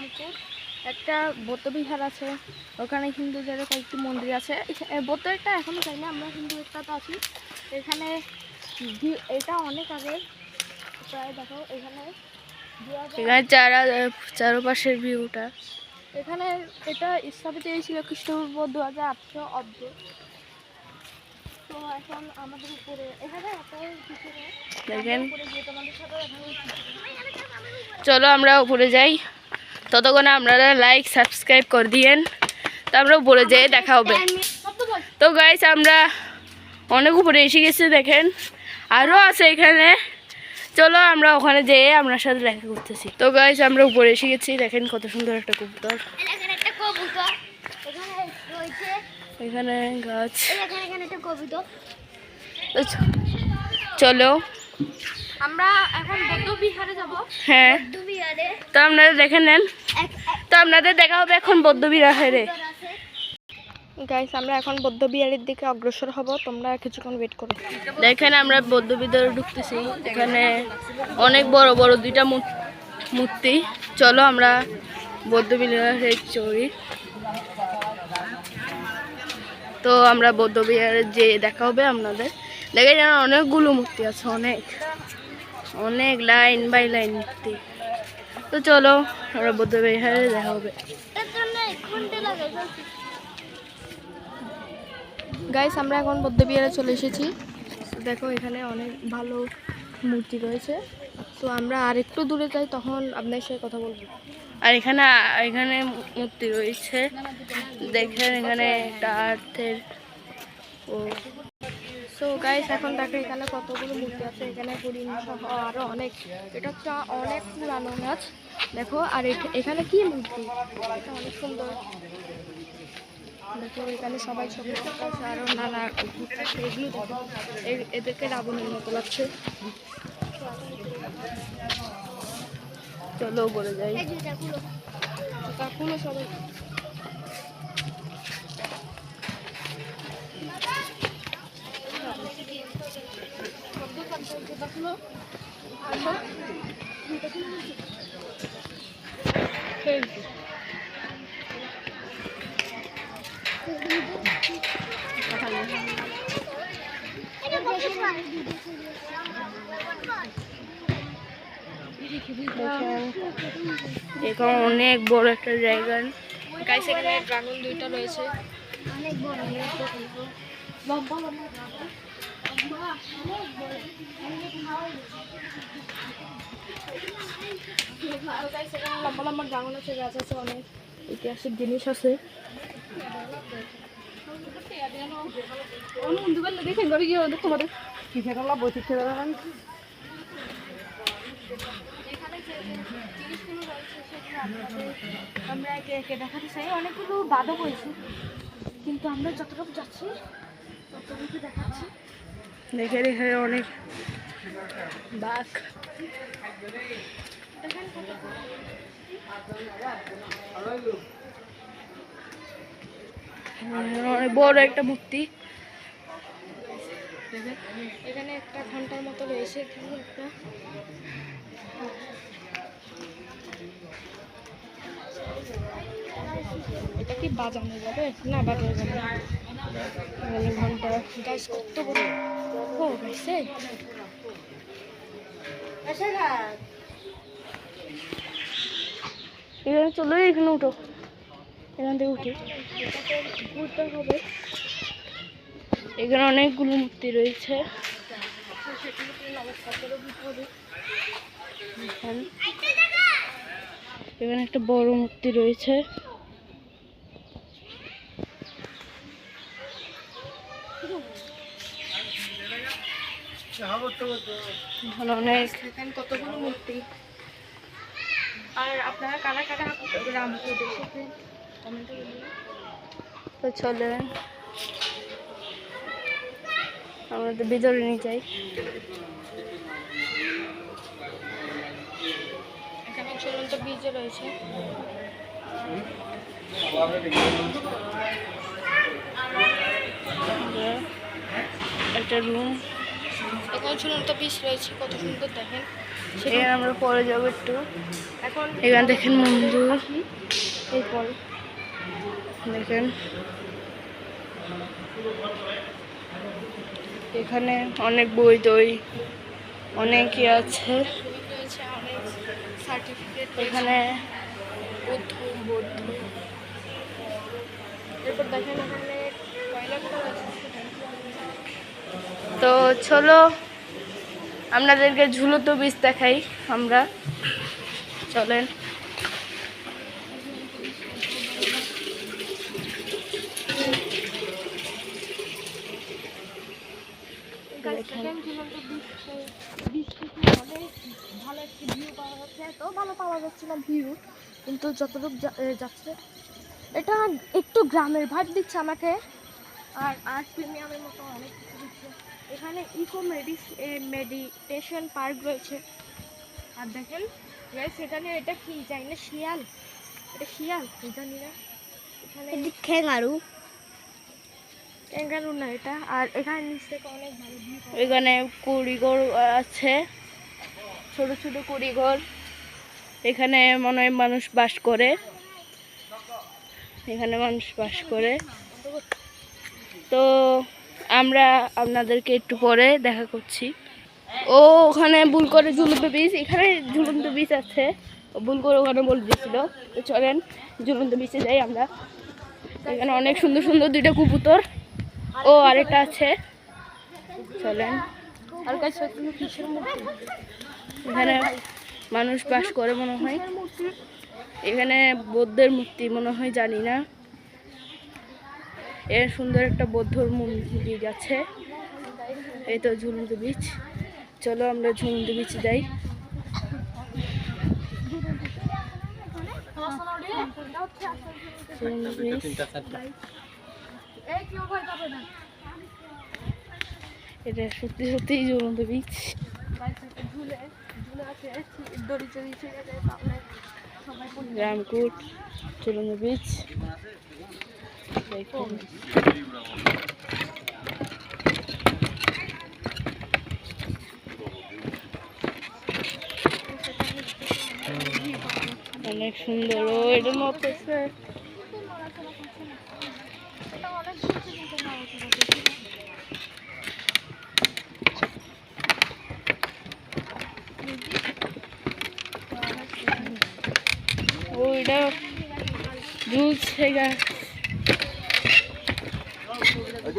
রামপুর। একটা বৌদ্ধবিহার আছে। ওখানে হিন্দুদের কয়েকটি মন্দির আছে। এ- বৌদ্ধটা এখনও যাই না আমরা হিন্দু একটা তো আছি। এখানে এটা অনেক আগে প্রায় দেখো এখানে এখানে চারা চারপাশের ভিউটা। এখানে এটা স্থাপিত হয়েছিল খ্রিস্টপূর্ব দু হাজার আটশো অব্দ। তো এখন আমাদের উপরে এখানে দেখেন। চলো আমরা উপরে যাই। ততক্ষণে আপনারা লাইক সাবস্ক্রাইব করে দিয়েন। তো আমরা উপরে যেয়ে দেখা হবে। তো গাইস আমরা অনেক উপরে এসে গেছি দেখেন। আরও আছে এখানে। চলো আমরা ওখানে যেয়ে আপনার সাথে দেখা করতেছি। তো গাইস আমরা উপরে এসে গেছি দেখেন কত সুন্দর একটা কবুতর। এখানে গাছ। চলো। আমরা এখন বৌদ্ধবিহারে যাব। হ্যাঁ। বৌদ্ধ তো আপনারা দেখে নেন। তো আপনাদের দেখা হবে এখন বৌদ্ধ বিহারে গাইস আমরা এখন বৌদ্ধ বিহারের দিকে অগ্রসর হব। তোমরা কিছুক্ষণ ওয়েট করো। দেখেন আমরা বৌদ্ধ বিহারে ঢুকতেছি। এখানে অনেক বড় বড় দুইটা মূর- মূর্তি। চলো আমরা বৌদ্ধ বিহারে চড়ি। তো আমরা বৌদ্ধ বিহারে যে দেখা হবে আপনাদের। দেখে যেন অনেকগুলো মূর্তি আছে অনেক। অনেক লাইন বাই লাইন। তো চলো আমরা বৌদ্ধ বিহারে দেখা হবে। গাইস আমরা এখন বৌদ্ধবিহারে চলে এসেছি। দেখো এখানে অনেক ভালো মূর্তি রয়েছে। তো আমরা আর একটু দূরে যাই তখন আপনার সাথে কথা বলব। আর এখানে এখানে মূর্তি রয়েছে। দেখেন এখানে একটা আর্থের ও সো গাইস এখন দেখো এখানে কতগুলো মূর্তি আছে। এখানে হরিণ সহ আরও অনেক। এটা একটা অনেক পুরানো গাছ। দেখো আর এখ- এখানে কি মূর্তি? এটা অনেক সুন্দর। দেখো এখানে সবাই ছবি আরও নানা ঘুরতেছে এগুলো এদেরকে রাবণের মতো লাগছে। চলো বলে যাই। কাকুনো সবাই। এখানে অনেক বড় একটা জায়গা। গাইস এখানে ড্রাগন দুইটা রয়েছে। অনেক বড় লম্বা লম্বা লম্বা আছে গাছ আছে অনেক ঐতিহাসিক জিনিস আছে। দেখেন তোমাদের কিসে আমরা একে একে দেখাতে চাই। অনেকগুলো বাদও বলছি কিন্তু আমরা যতটুকু যাচ্ছি ততটুকু দেখাচ্ছি। দেখেন দেখে অনেক বাঘ। অনেক বড় একটা মূর্তি। এখানে একটা ঘণ্টার মতো রয়েছে এখানে একটা। এটা কি বাজানো যাবে? না বাজানো যাবে না। ঘণ্টা গাছ কত বড় ও গাইছে এখানে চলো এখানে উঠো। এখান থেকে উঠি। ঘুরতে হবে। এখানে অনেকগুলো মূর্তি রয়েছে। এখানে একটা বড় মূর্তি রয়েছে এখানে অনেক দেখেন কতগুলো মূর্তি আর আপনারা কারা কারা রামপুর এসেছেন কমেন্টে তো চলে। আমরা তো ভিতরে নিয়ে যাই। এখানে ঝুলন্ত বীজ রয়েছে। একটা রুম এখানে ঝুলন্ত বীজ রয়েছে কত সুন্দর দেখেন। এখানে আমরা পরে যাব একটু। এখন এখানে দেখেন মন্দির। এরপর দেখেন। এখানে অনেক বই দই অনেকই আছে। এখানে এরপর দেখেন এখানে কয়লা আছে। তো চলো, আপনাদেরকে ঝুলতো বীজ দেখাই আমরা। চলেন। ভিউ পাওয়া যাচ্ছে ভালো পাওয়া যাচ্ছে না ভিউ কিন্তু যাচ্ছে এটা একটু গ্রামের ভাব দিচ্ছে আমাকে। আর আর্ট প্রিমিয়ামের মতো অনেক এখানে ইকো মেডি মেডিটেশন পার্ক রয়েছে। আর দেখেন এখানে এটা কি? জানি না শিয়াল। এটা শিয়াল? জানি না। এখানে খেঙ্গারু ক্যাঙ্গারু। না এটা। আর এখানে নিচ থেকে অনেক ভালো এখানে কুড়িঘর আছে। ছোট ছোট কুড়িঘর। এখানে মনে হয় মানুষ বাস করে। এখানে মানুষ বাস করে। তো আমরা আপনাদেরকে একটু পরে দেখা করছি। ও ওখানে ভুল করে ঝুলন্ত বীজ এখানে ঝুলন্ত বীজ আছে। ভুল করে ওখানে বলে দিয়েছিল। তো চলেন, ঝুলন্ত বীজে যাই আমরা। এখানে অনেক সুন্দর সুন্দর দুইটা কুপুতর ও আরেকটা আছে। চলেন। এখানে মানুষ বাস করে মনে হয়। এখানে বৌদ্ধের মূর্তি মনে হয়, জানি না। এর সুন্দর একটা বৌদ্ধর মন্দির আছে। এই তো ঝুলন্ত বীচ চলো আমরা ঝুলন্ত বীচ যাই। এটা সত্যি সত্যিই ঝুলন্ত বীচ। রামকুট, ঝুলন্ত বীচ অনেক সুন্দর ও এটা মতো আছে। এটা অনেক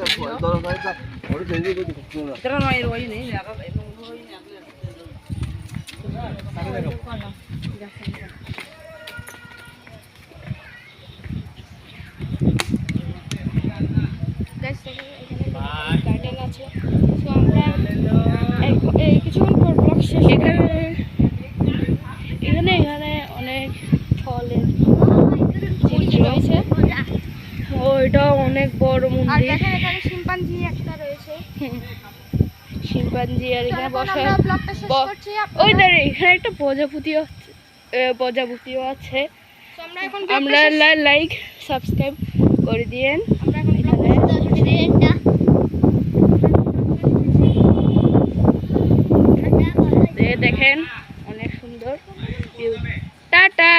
দূর থেকে নড়াচড়া করছে। ও এটা ঝুলছে গাছ Guys, এটাও অনেক বড় মন্দির। আর দেখেন এখানে শিম্পাঞ্জি একটা রয়েছে। হ্যাঁ, শিম্পাঞ্জি আর এখানে বসা ওই দাঁড়ে এখানে একটা প্রজাপতিও প্রজাপতিও আছে। আমরা এখন লাইক সাবস্ক্রাইব করে দিয়েন। আমরা এখন দেখেন অনেক সুন্দর টাটা!